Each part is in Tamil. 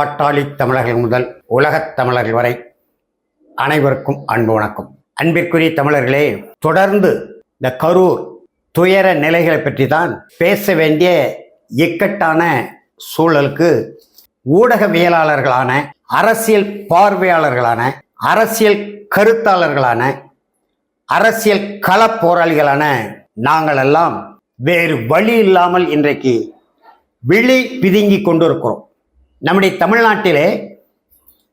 பாட்டாளி தமிழர்கள் முதல் உலகத் தமிழர்கள் வரை அனைவருக்கும் அன்பு வணக்கம். அன்பிற்குரிய தமிழர்களே தொடர்ந்து இந்த கரூர் துயர நிலைகளை பற்றி தான் பேச வேண்டிய இக்கட்டான சூழலுக்கு ஊடகவியலாளர்களான அரசியல் பார்வையாளர்களான அரசியல் கருத்தாளர்களான அரசியல் களப் போராளிகளான நாங்கள் எல்லாம் வேறு வழி இல்லாமல் இன்றைக்கு விழி பிதுங்கி கொண்டிருக்கிறோம். நம்முடைய தமிழ்நாட்டிலே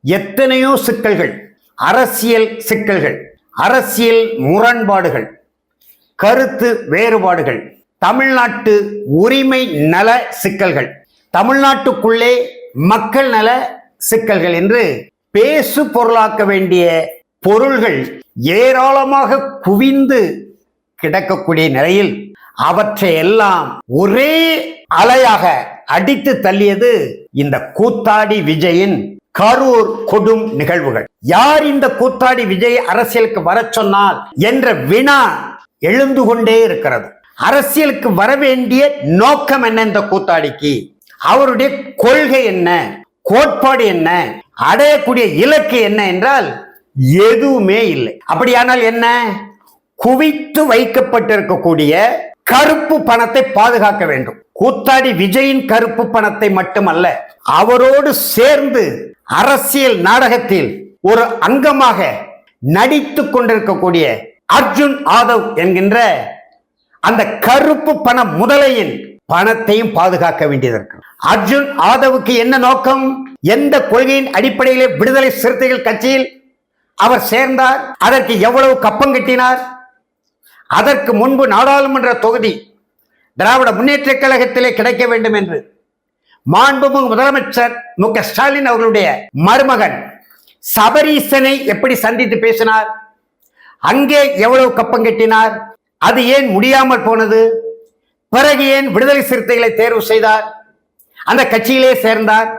எத்தனையோ சிக்கல்கள் அரசியல் சிக்கல்கள் அரசியல் முரண்பாடுகள் கருத்து வேறுபாடுகள் தமிழ்நாட்டு உரிமை நல சிக்கல்கள் தமிழ்நாட்டுக்குள்ளே மக்கள் நல சிக்கல்கள் என்று பேசு பொருளாக்க வேண்டிய பொருள்கள் ஏராளமாக குவிந்து கிடக்கக்கூடிய நிலையில் அவற்றை எல்லாம் ஒரே அலையாக அடித்து தள்ளியது இந்த கூத்தாடி விஜயின் கரூர் கொடும் நிகழ்வுகள். யார் இந்த கூத்தாடி விஜய் அரசியலுக்கு வர சொன்னால் என்ற வினா எழுந்து கொண்டே இருக்கிறது. அரசியலுக்கு வர வேண்டிய நோக்கம் என்ன இந்த கூத்தாடிக்கு? அவருடைய கொள்கை என்ன? கோட்பாடு என்ன? அடையக்கூடிய இலக்கு என்ன என்றால் எதுவுமே இல்லை. அப்படியானால் என்ன? குவித்து வைக்கப்பட்டிருக்கக்கூடிய கருப்பு பணத்தை பாதுகாக்க வேண்டும். கூத்தாடி விஜயின் கருப்பு பணத்தை மட்டுமல்ல அவரோடு சேர்ந்து அரசியல் நாடகத்தில் ஒரு அங்கமாக நடித்து கொண்டிருக்கக்கூடிய அர்ஜுன் ஆதவ் என்கின்ற அந்த கருப்பு பண முதலையின் பணத்தையும் பாதுகாக்க வேண்டியது இருக்கு. அர்ஜுன் ஆதவுக்கு என்ன நோக்கம்? எந்த கொள்கையின் அடிப்படையிலே விடுதலை சிறுத்தைகள் கட்சியில் அவர் சேர்ந்தார்? அதற்கு எவ்வளவு கப்பம் கட்டினார்? அதற்கு முன்பு நாடாளுமன்ற தொகுதி திராவிட முன்னேற்ற கழகத்திலே கிடைக்க வேண்டும் என்று மாண்புமிகு முதலமைச்சர் மு க ஸ்டாலின் அவர்களுடைய மருமகன் சபரீசனை எப்படி சந்தித்து பேசினார்? அங்கே எவ்வளவு கப்பம் கட்டினார்? அது ஏன் முடியாமல் போனது? பிறகு ஏன் விடுதலை சிறுத்தைகளை தேர்வு செய்தார்? அந்த கட்சியிலே சேர்ந்தார்.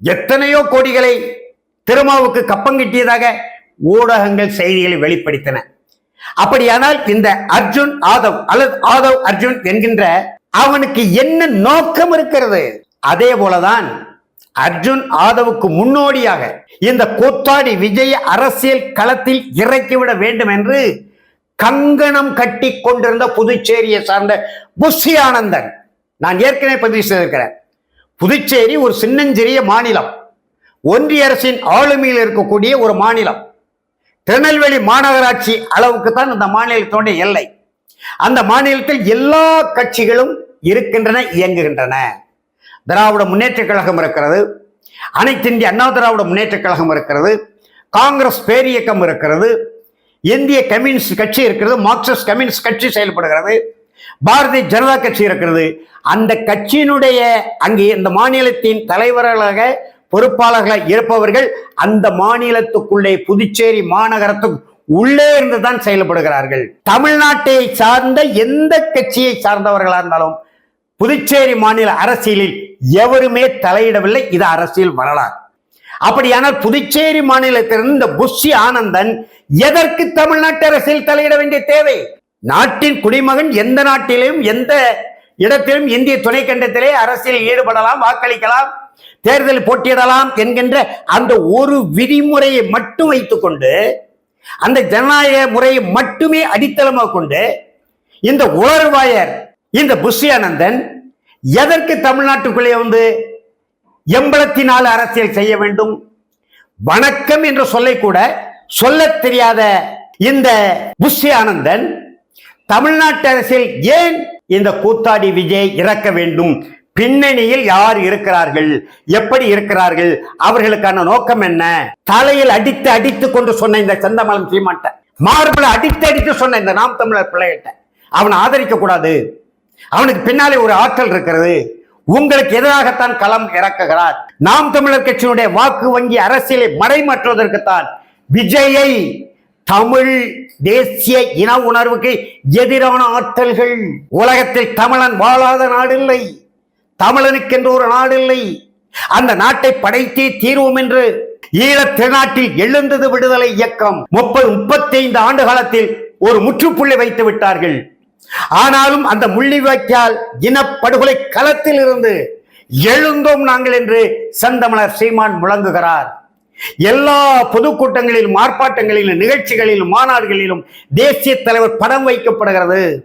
எத்தனையோ கோடிகளை திருமாவுக்கு கப்பம் கட்டியதாக ஊடகங்கள் செய்திகளை வெளிப்படுத்தின. அப்படியானால் இந்த அர்ஜுன் ஆதவ் அல்லது ஆதவ் அர்ஜுன் என்கின்ற அவனுக்கு என்ன நோக்கம் இருக்கிறது? அதே போலதான் அர்ஜுன் ஆதவுக்கு முன்னோடியாக இந்த கூத்தாடி விஜய அரசியல் களத்தில் இறக்கிவிட வேண்டும் என்று கங்கணம் கட்டி கொண்டிருந்த புதுச்சேரியை சார்ந்த புஷி ஆனந்தன். நான் ஏற்கனவே பதிவு செய்திருக்கிறேன். புதுச்சேரி ஒரு சின்னஞ்சிறிய மாநிலம். ஒன்றிய அரசின் ஆளுமையில் இருக்கக்கூடிய ஒரு மாநிலம். திருநெல்வேலி மாநகராட்சி அளவுக்கு தான் அந்த மாநிலத்தோடைய எல்லை அந்த மாநிலத்தில் எல்லா கட்சிகளும் இருக்கின்றன இயங்குகின்றன. திராவிட முன்னேற்ற கழகம் இருக்கிறது அனைத்து இந்திய அண்ணா திராவிட முன்னேற்ற கழகம் இருக்கிறது காங்கிரஸ் பேரியக்கம் இருக்கிறது இந்திய கம்யூனிஸ்ட் கட்சி இருக்கிறது மார்க்சிஸ்ட் கம்யூனிஸ்ட் கட்சி செயல்படுகிறது பாரதிய ஜனதா கட்சி இருக்கிறது. அந்த கட்சியினுடைய அங்கே இந்த மாநிலத்தின் தலைவர்களாக பொறுப்பாளர்களாக இருப்பவர்கள் அந்த மாநிலத்துக்குள்ளே புதுச்சேரி மாநகரத்துக்கு உள்ளே இருந்துதான் செயல்படுகிறார்கள். தமிழ்நாட்டை சார்ந்த எந்த கட்சியை சார்ந்தவர்களா இருந்தாலும் புதுச்சேரி மாநில அரசியலில் எவருமே தலையிடவில்லை. இது அரசியல் வரலாறு. அப்படியானால் புதுச்சேரி மாநிலத்திலிருந்து இந்த புஷி ஆனந்தன் எதற்கு தமிழ்நாட்டு அரசியல் தலையிட வேண்டிய தேவை? நாட்டின் குடிமகன் எந்த நாட்டிலும் எந்த இடத்திலும் இந்திய துணைக்கண்டத்திலே அரசியல் ஈடுபடலாம் வாக்களிக்கலாம். தேர்தல் போட்டியிடலாம் என்கின்ற அந்த ஒரு விதிமுறையை மட்டும் வைத்துக்கொண்டு அந்த ஜனநாயக முறையை மட்டுமே அடித்தளமாக கொண்டு இந்த உளர்வாயர் இந்த புஷ்யானந்தன் எதற்கு தமிழ்நாட்டுக்குள்ளே வந்து எண்பத்தி நாலு அரசியல் செய்ய வேண்டும்? வணக்கம் என்ற சொல்லை கூட சொல்ல தெரியாத இந்த புஷி ஆனந்தன் தமிழ்நாட்டு அரசியல் ஏன் இந்த கூத்தாடி விஜய் இறக்க வேண்டும்? பின்னணியில் யார் இருக்கிறார்கள்? எப்படி இருக்கிறார்கள்? அவர்களுக்கான நோக்கம் என்ன? தலையில் அடித்து அடித்து கொண்டு சொன்ன இந்த செந்தமலம் சீமாட்ட மார்பில் அடித்து அடித்து சொன்ன இந்த நாம் தமிழர் பிள்ளைகிட்ட அவனை ஆதரிக்க கூடாது. அவனுக்கு பின்னாலே ஒரு ஆற்றல் இருக்கிறது. உங்களுக்கு எதிராகத்தான் களம் இறக்குகிறார். நாம் தமிழர் கட்சியினுடைய வாக்கு வங்கி அரசியலை மறைமாற்றுவதற்குத்தான் விஜயை தமிழ் தேசிய இன உணர்வுக்கு எதிரான ஆற்றல்கள். உலகத்தில் தமிழன் வாழாத நாடில்லை தமிழனுக்கென்று ஒரு நாடில்லை. அந்த நாட்டை படைத்தே தீர்வோம் என்று ஈழத் திருநாட்டில் எழுந்தது விடுதலை இயக்கம். முப்பது முப்பத்தி ஐந்து ஆண்டு காலத்தில் ஒரு முற்றுப்புள்ளி வைத்து விட்டார்கள். ஆனாலும் அந்த முள்ளிவாய்க்கால் இனப்படுகொலை களத்தில் இருந்து எழுந்தோம் நாங்கள் என்று செந்தமலர் சீமான் முழங்குகிறார். எல்லா பொதுக்கூட்டங்களிலும் ஆர்ப்பாட்டங்களிலும் நிகழ்ச்சிகளிலும் மாநாடுகளிலும் தேசிய தலைவர் படம் வைக்கப்படுகிறது.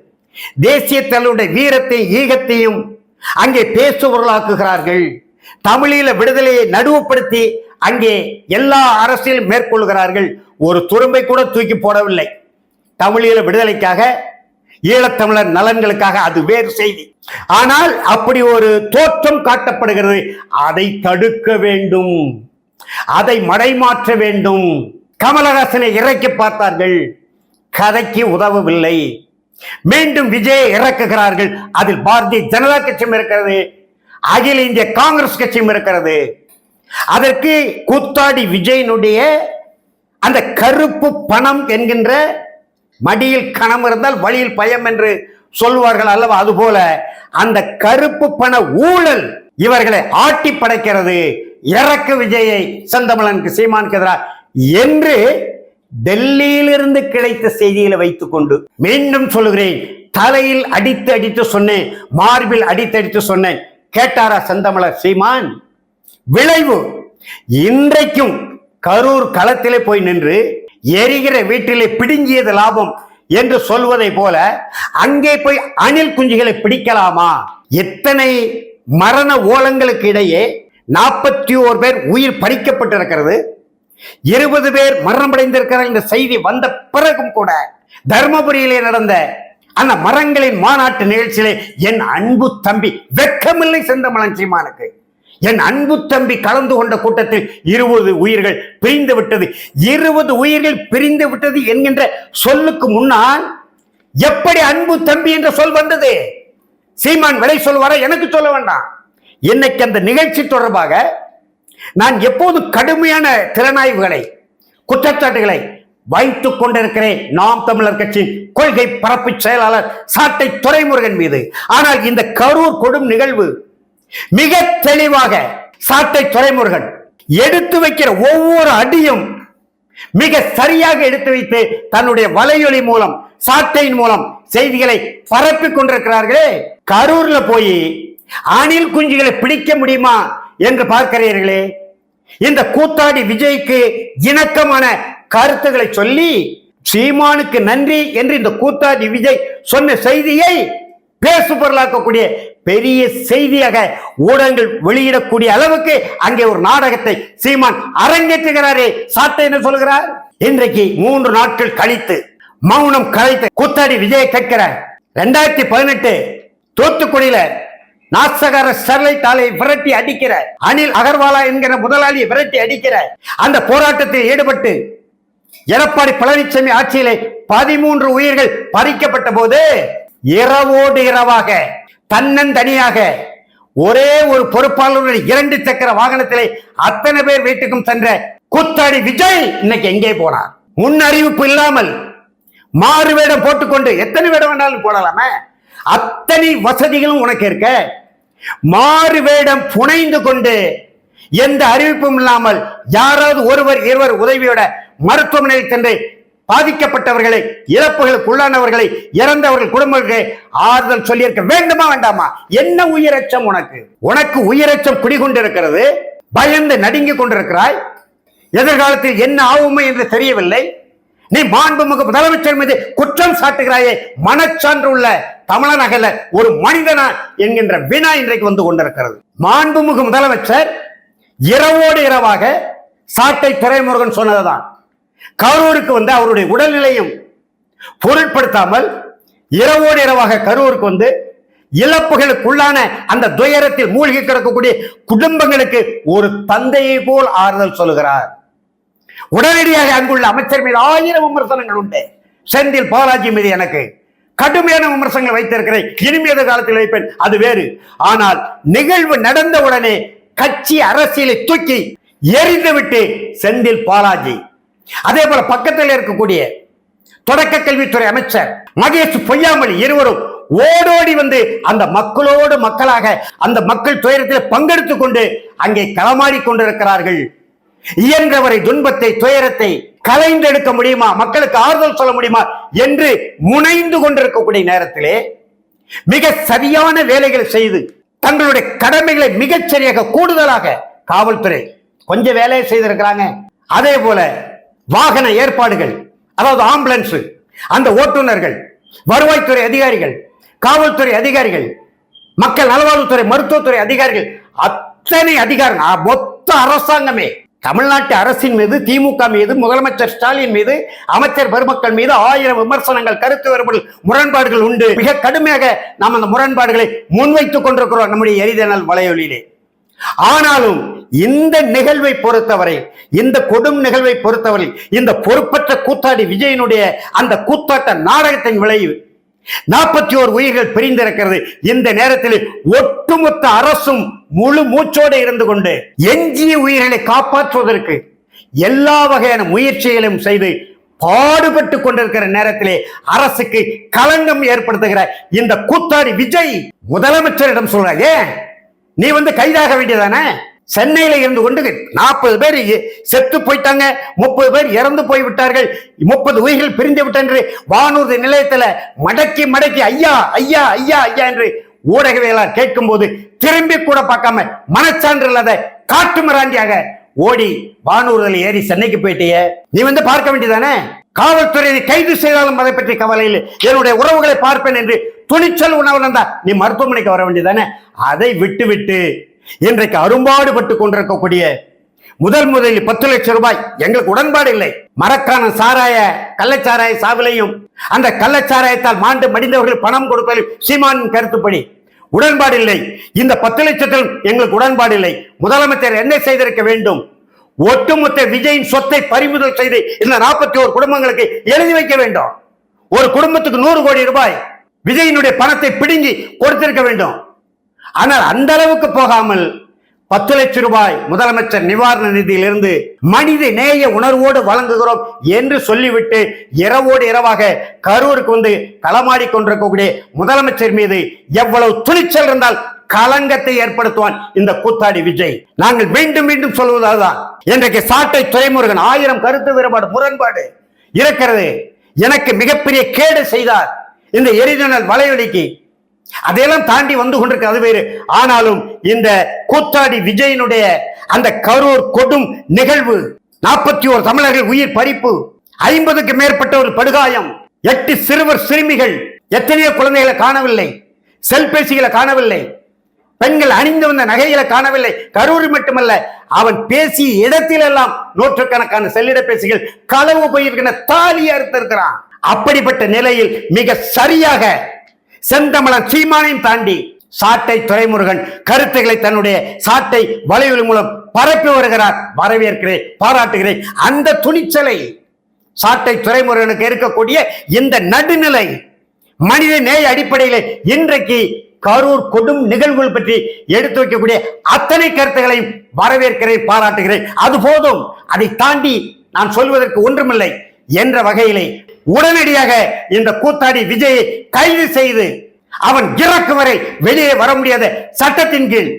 தேசிய தலைவருடைய வீரத்தையும் ஈகத்தையும் அங்கே பேசுபொருளாக்குகிறார்கள். தமிழீழ விடுதலையை நடுவுப்படுத்தி அங்கே எல்லா அரசியலும் மேற்கொள்கிறார்கள் ஒரு துரும்பை கூட தூக்கி போடவில்லை. தமிழீழ விடுதலைக்காக ஈழத்தமிழர் நலன்களுக்காக அது வேறு செய்தி. ஆனால் அப்படி ஒரு தோற்றம் காட்டப்படுகிறது. அதை தடுக்க வேண்டும். அதை மடைமாற்ற வேண்டும். கமலஹாசனை இறக்கி பார்த்தார்கள். கதைக்கு உதவவில்லை. மீண்டும் விஜயை இறக்குகிறார்கள். அதில் பாரதிய ஜனதா கட்சியும் இருக்கிறது. அகில இந்திய காங்கிரஸ் கட்சியும் இருக்கிறது. அதற்கு கூத்தாடி விஜயனுடைய அந்த கருப்பு பணம் என்கின்ற மடியில் கணம் இருந்தால் வழியில் பயம் என்று சொல்வார்கள் அல்லவா? அதுபோல அந்த கருப்பு பண ஊழல் இவர்களை ஆட்டி படைக்கிறது இறக்கு விஜயை செந்தமிழனுக்கு சீமானுக்கு எதிராக. என்று டெல்லியிலிருந்து கிடைத்த செய்திகளை வைத்துக்கொண்டு மீண்டும் சொல்லுகிறேன். தலையில் அடித்து அடித்து சொன்னேன். மார்பில் அடித்து அடித்து சொன்னேன். கேட்டாரா செந்தமலர் சீமான்? விளைவு. இன்றைக்கும் கரூர் களத்திலே போய் நின்று எரிகிற வீட்டிலே பிடுங்கியது லாபம் என்று சொல்வதை போல அங்கே போய் அணில் குஞ்சுகளை பிடிக்கலாமா? எத்தனை மரண ஓலங்களுக்கு இடையே நாற்பத்தி ஓர் பேர் உயிர் பறிக்கப்பட்டிருக்கிறது. இருபது பேர் மரணமடைந்திருக்கிறார் என்ற செய்தி வந்த பிறகும் கூட தர்மபுரியிலே நடந்த அந்த மரங்களின் மாநாட்டு நிகழ்ச்சியிலே என் அன்பு தம்பி வெட்கமில்லை செந்தமலன் சீமானுக்கு. என் அன்பு தம்பி கலந்து கொண்ட கூட்டத்தில் இருபது உயிர்கள் பிரிந்து விட்டது. இருபது உயிர்கள் பிரிந்து விட்டது என்கின்ற சொல்லுக்கு முன்னால் எப்படி அன்பு தம்பி என்ற சொல் வந்தது? சீமான் விலை சொல்வாரா? எனக்கு சொல்ல வேண்டாம். இன்னைக்கு அந்த நிகழ்ச்சி தொடர்பாக நான் எப்போது கடுமையான திறனாய்வுகளை குற்றச்சாட்டுகளை வைத்துக் கொண்டிருக்கிறேன். நாம் தமிழர் கட்சி கொள்கை பரப்பு செயலாளர் சாட்டை துரைமுருகன் மீது. ஆனால் இந்த கரூர் கொடும் நிகழ்வு மிக தெளிவாக சாட்டை துரைமுருகன் எடுத்து வைக்கிற ஒவ்வொரு அடியும் மிக சரியாக எடுத்து வைத்து தன்னுடைய வலையொலி மூலம் சாட்டையின் மூலம் செய்திகளை பரப்பிக் கொண்டிருக்கிறார்களே. கரூர்ல போய் அணில் குஞ்சுகளை பிடிக்க முடியுமா? என்று பார்க்கிறீர்களே இந்த கூத்தாடி விஜய்க்கு இணக்கமான கருத்துக்களை சொல்லி சீமானுக்கு நன்றி என்று இந்த கூத்தாடி விஜய் சொன்ன செய்தியை பேசு பொருளாக்கக்கூடிய பெரிய செய்தியாக ஊடகங்கள் வெளியிடக்கூடிய அளவுக்கு அங்கே ஒரு நாடகத்தை சீமான் அரங்கேற்றுகிறாரே சாட்டை என்ன சொல்கிறார்? இன்றைக்கு மூன்று நாட்கள் கழித்து மௌனம் கழித்து கூத்தாடி விஜய் கேட்கிறார். ரெண்டாயிரத்தி பதினெட்டு தூத்துக்குடியில நாசகர ஸ்டெர்லைட் ஆலையை விரட்டி அடிக்கிற அனில் அகர்வாலா என்கிற முதலாளியை விரட்டி அடிக்கிற அந்த போராட்டத்தில் ஈடுபட்டு எடப்பாடி பழனிசாமி ஆட்சியிலே பதிமூன்று உயிர்கள் பறிக்கப்பட்ட போது இரவோடு இரவாக தன்னந்தனியாக ஒரே ஒரு பொறுப்பாளருடைய இரண்டு சக்கர வாகனத்திலே அத்தனை பேர் வீட்டுக்கும் சென்ற கூத்தாடி விஜய் இன்னைக்கு எங்கே போனார்? முன் அறிவிப்பு இல்லாமல் மாறு வேடம் போட்டுக்கொண்டு எத்தனை வேடம் வேணாலும் போடலாமே? அத்தனை வசதிகளும் உனக்கு இருக்க மாறு வேடம் புனைந்து கொண்டு எந்த அறிவிப்பும் இல்லாமல் யாராவது ஒருவர் இருவர் உதவியோட மருத்துவமனையில் சென்று பாதிக்கப்பட்டவர்களை இழப்புகளுக்கு உள்ளானவர்களை இறந்தவர்கள் குடும்பங்களுக்கு ஆறுதல் சொல்லியிருக்க வேண்டுமா வேண்டாமா? என்ன உயிரச்சம் உனக்கு? உனக்கு உயிரச்சம் குடிகொண்டிருக்கிறது பயந்து நடுங்கிக் கொண்டிருக்கிறாய். எதிர்காலத்தில் என்ன ஆகுமே என்று தெரியவில்லை. நீ மாண்புமிகு முதலமைச்சர் மீது குற்றம் சாட்டுகிறாயே மனச்சான்று உள்ள தமிழனகல ஒரு மனிதனா என்கின்ற வினா இன்றைக்கு வந்து கொண்டிருக்கிறது. மாண்புமிகு முதலமைச்சர் இரவோடு இரவாக சாட்டை துறைமுருகன் சொன்னதுதான். கரூருக்கு வந்து அவருடைய உடல்நிலையும் பொருட்படுத்தாமல் இரவோடு இரவாக கரூருக்கு வந்து இழப்புகளுக்குள்ளான அந்த துயரத்தில் மூழ்கி கிடக்கக்கூடிய குடும்பங்களுக்கு ஒரு தந்தையை போல் ஆறுதல் சொல்லுகிறார். உடனடியாக அங்குள்ள அமைச்சர் மீது ஆயிரம் விமர்சனங்கள் உண்டு. செந்தில் பாலாஜி மீது எனக்கு கடுமையான விமர்சனங்கள் வைத்திருக்கிறேன். இனிமே காலத்தில் வைப்பேன் அது வேறு. ஆனால் நிகழ்வு நடந்த உடனே கட்சி அரசியலை தூக்கி எரிந்து விட்டு செந்தில் பாலாஜி. அதே போல பக்கத்தில் இருக்கக்கூடிய தொடக்க கல்வித்துறை அமைச்சர் மகேஷ் பொய்யாமொழி இருவரும் ஓடோடி வந்து அந்த மக்களோடு மக்களாக அந்த மக்கள் துயரத்தில் பங்கெடுத்துக் கொண்டு அங்கே களமாடி கொண்டிருக்கிறார்கள். இயன்றவரை துன்பத்தை துயரத்தை கலைந்தெடுக்க முடியுமா? மக்களுக்கு ஆறுதல் சொல்ல முடியுமா? என்று முனைந்து கொண்டிருக்கக்கூடிய நேரத்திலே மிக சரியான வேலைகளை செய்து தங்களுடைய கடமைகளை மிகச்சரியாக கூடுதலாக காவல்துறை கொஞ்சம் வேலையை செய்திருக்கிறாங்க. அதே போல வாகன ஏற்பாடுகள் அதாவது ஆம்புலன்ஸ் அந்த ஓட்டுநர்கள் வருவாய்த்துறை அதிகாரிகள் காவல்துறை அதிகாரிகள் மக்கள் நல்வாழ்வுத்துறை மருத்துவத்துறை அதிகாரிகள் அத்தனை அதிகாரம் மொத்த அரசாங்கமே தமிழ்நாட்டு அரசின் மீது திமுக மீது முதலமைச்சர் ஸ்டாலின் மீது அமைச்சர் பெருமக்கள் மீது ஆயிரம் விமர்சனங்கள் கருத்து வேறுபாடு முரண்பாடுகள் உண்டு. மிக கடுமையாக நாம் அந்த முரண்பாடுகளை முன்வைத்துக் கொண்டிருக்கிறோம் நம்முடைய எரிதனல் வலையொலியிலே. ஆனாலும் இந்த நிகழ்வை பொறுத்தவரை இந்த கொடும் நிகழ்வை பொறுத்தவரை இந்த பொறுப்பற்ற கூத்தாடி விஜயனுடைய அந்த கூத்தாட்ட நாடகத்தின் விளைவு நாற்பத்தி ஓர் உயிர்கள் பிரிந்திருக்கிறது. இந்த நேரத்தில் ஒட்டுமொத்த அரசும் முழு மூச்சோடு இருந்து கொண்டு எஞ்சிய உயிர்களை காப்பாற்றுவதற்கு எல்லா வகையான முயற்சிகளையும் செய்து பாடுபட்டு கொண்டிருக்கிற நேரத்திலே அரசுக்கு களங்கம் ஏற்படுத்துகிற இந்த கூத்தாடி விஜய் முதலமைச்சரிடம் சொல்றாங்க ஏன்? நீ வந்து கைதாக வேண்டியதானே? சென்னையில இருந்து கொண்டு நாற்பது பேர் செத்து போயிட்டாங்க. முப்பது பேர் இறந்து போய் விட்டார்கள். முப்பது உயிர்கள் பிரிந்து விட்டன என்று வானூர்தி நிலையத்துல மடக்கி மடக்கி ஐயா ஐயா ஐயா ஐயா என்று ஊடகவியலாளர் கேட்கும் போது திரும்பி கூட பார்க்காம மனச்சான்று இல்லாத காட்டு மிராண்டியாக ஓடி வானூர்தியில் ஏறி சென்னைக்கு போயிட்டிய. நீ வந்து பார்க்க வேண்டியதானே? காவல்துறையை கைது செய்தாலும் அதை பற்றி கவலை இல்லை. என்னுடைய உறவுகளை பார்ப்பேன் என்று துணிச்சல் உணவு நீ மருத்துவமனைக்கு வர வேண்டியதானே? அதை விட்டு விட்டு இன்றைக்கு அரும்பாடுபட்டு கொண்டிருக்கக்கூடிய முதல் முதலில் பத்து லட்சம் ரூபாய். எங்களுக்கு உடன்பாடு இல்லை. மரக்கான சாராய கள்ளச்சாராய சாவிலையும் அந்த கள்ளச்சாராயத்தால் மாண்டு மடிந்தவர்கள் பணம் கொடுப்பதில் சீமானின் கருத்துப்படி உடன்பாடு இல்லை. இந்த பத்து லட்சத்திலும் எங்களுக்கு உடன்பாடு இல்லை. முதலமைச்சர் என்ன செய்திருக்க வேண்டும்? ஒட்டுமொத்த விஜயின் சொத்தை பறிமுதல் செய்து இந்த நாற்பத்தி ஒரு குடும்பங்களுக்கு எழுதி வைக்க வேண்டும். ஒரு குடும்பத்துக்கு நூறு கோடி ரூபாய் விஜயினுடைய பணத்தை பிடுங்கி கொடுத்திருக்க வேண்டும். ஆனால் அந்த அளவுக்கு போகாமல் பத்து லட்சம் ரூபாய் முதலமைச்சர் நிவாரண நிதியிலிருந்து மனித நேய உணர்வோடு வழங்குகிறோம் என்று சொல்லிவிட்டு இரவோடு இரவாக கரூருக்கு வந்து களமாடி கொண்டிருக்கக்கூடிய முதலமைச்சர் மீது எவ்வளவு துணிச்சல் இருந்தால் களங்கத்தை ஏற்படுத்துவான் இந்த கூத்தாடி விஜய். நாங்கள் மீண்டும் மீண்டும் சொல்வதால் தான் இன்றைக்கு சாட்டை துறைமுருகன் ஆயிரம் கருத்து வேறுபாடு முரண்பாடு இருக்கிறது. எனக்கு மிகப்பெரிய கேடு செய்தார். இந்த எரிஜனல் வலையொலிக்கு அதையெல்லாம் தாண்டி வந்து கொண்டிருக்கு அது வேறு. ஆனாலும் இந்த கூத்தாடி விஜயனுடைய அந்த கரூர் கொடும் நிகழ்வு நாற்பத்தி ஓரு தமிழர்கள் உயிர் பறிப்பு ஐம்பதுக்கு மேற்பட்ட ஒரு படுகாயம் எட்டு சிறுவர் சிறுமிகள் எத்தனையோ குழந்தைகளை காணவில்லை செல்பேசிகளை காணவில்லை பெண்கள் அணிந்து வந்த நகைகளை காணவில்லை. கரூர் மட்டுமல்ல அவன் பேசிய இடத்திலெல்லாம் நூற்றுக்கணக்கான செல்லிடப்பேசிகள் களவு போயிருக்கிற தாலி அறுத்திருக்கிறான். அப்படிப்பட்ட நிலையில் மிக சரியாக செந்தமலன் சீமானையும் தாண்டி சாட்டை துறைமுருகன் கருத்துக்களை தன்னுடைய சாட்டை வலையொலி மூலம் பரப்பி வருகிறார். வரவேற்கிறேன் பாராட்டுகிறேன். அந்த துணிச்சலை சாட்டை துறைமுருகனுக்கு இருக்கக்கூடிய இந்த நடுநிலை மனித நேய அடிப்படையில் இன்றைக்கு கரூர் கொடும் நிகழ்வுகள் பற்றி எடுத்து வைக்கக்கூடிய அத்தனை கருத்துக்களையும் வரவேற்கிறேன் பாராட்டுகிறேன். அது போதும். அதை தாண்டி நான் சொல்வதற்கு ஒன்றுமில்லை. என்ற வகையிலே உடனடியாக இந்த கூத்தாடி விஜயை கைது செய்து அவன் இறக்கு வரை வெளியே வர முடியாத சட்டத்தின் கீழ்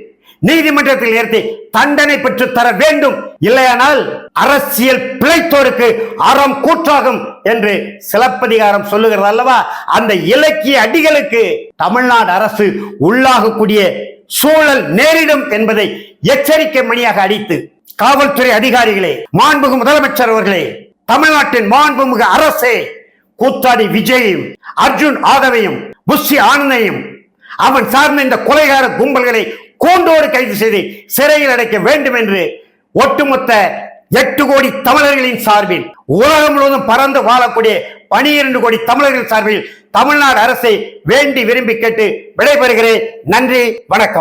நீதிமன்றத்தில் நிறுத்தி தண்டனை பெற்று தர வேண்டும். இல்லையானால் அரசியல் பிழைத்தோருக்கு அறம் கூற்றாகும் என்று சிலப்பதிகாரம் சொல்லுகிறது அல்லவா? அந்த இலக்கிய அடிகளுக்கு தமிழ்நாடு அரசு உள்ளாகக்கூடிய சூழல் நேரிடும் என்பதை எச்சரிக்கை மணியாக அடித்து காவல்துறை அதிகாரிகளே மாண்புகு முதலமைச்சர் அவர்களே தமிழ்நாட்டின் மாண்புமிகு அரசே கூத்தாடி விஜயையும் அர்ஜுன் ஆதவையும் புஷி ஆனந்தையும் அவன் சார்ந்த இந்த கொலைகார கும்பல்களை கோண்டோடு கைது செய்து சிறையில் அடைக்க வேண்டும் என்று ஒட்டுமொத்த எட்டு கோடி தமிழர்களின் சார்பில் உலகம் முழுவதும் பறந்து வாழக்கூடிய பனிரெண்டு கோடி தமிழர்கள் சார்பில் தமிழ்நாடு அரசை வேண்டி விரும்பி கேட்டு விடைபெறுகிறேன். நன்றி வணக்கம்.